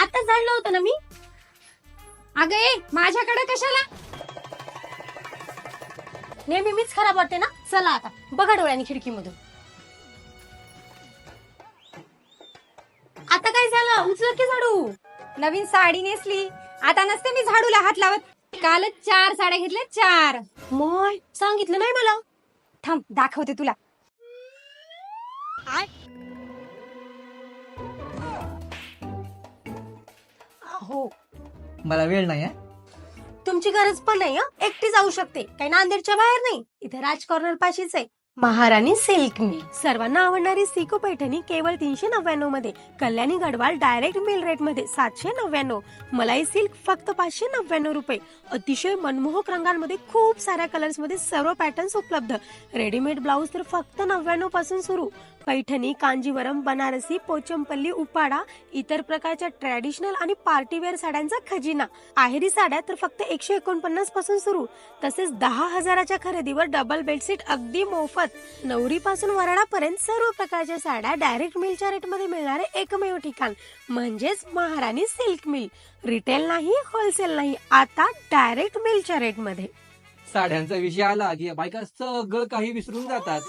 आता जाणलं होतं ना मी? अगं ए माझ्याकडे कशाला? नेहमी मीच खराब वाटते ना? चला आता बघा डोळ्यानी खिडकीमधून. आता काय झालं? उचल की झाडू? नवीन साडी नेसली. आता नसते मी झाडूला हात लावत. कालच चार साड्या घेतल्या चार. मय सांगितलं नाही मला. थांब दाखवते तुला. हो. मला वेळ नाही तुमची गरज पण नाही हं. एकटी जाऊ शकते. काही नांदेडच्या बाहेर नाही. इथे राज कॉर्नर पाशीच आहे. महाराणी सिल्क मिल. सर्वांना आवडणारी सिको पैठणी केवळ तीनशे नव्याण्णवमध्ये. कल्याणी गडवाल डायरेक्ट मिल रेटमध्ये सातशे नव्याण्णव. मलाई सिल्क फक्त पाचशे नव्याण्णव रुपये. अतिशय मनमोहक रंगांमध्ये खूप साऱ्या कलर्समध्ये सर्व पॅटर्न्स उपलब्ध. रेडीमेड ब्लाऊज तर फक्त नव्याण्णवपासून सुरू. पैठणी कांजीवरम बनारसी पोचमपल्ली उपाडा इतर प्रकारच्या ट्रॅडिशनल आणि पार्टीवेअर साड्यांचा खजिना. आहेरी साड्या तर फक्त एकशे एकोणपन्नासपासून सुरू. तसेच दहा हजाराच्या खरेदीवर डबल बेडशीट अगदी मोफत. नवरी पासून वराडापर्यंत सर्व प्रकारच्या साड्या डायरेक्ट मिलच्या रेटमध्ये मिळणारे एकमेव ठिकाण म्हणजेच महाराणी सिल्क मिल रिटेल नाही होलसेल नाही आता डायरेक्ट मिलच्या रेटमध्ये साड्यांचा विषय आला की बायका सगळं काही विसरून जातात.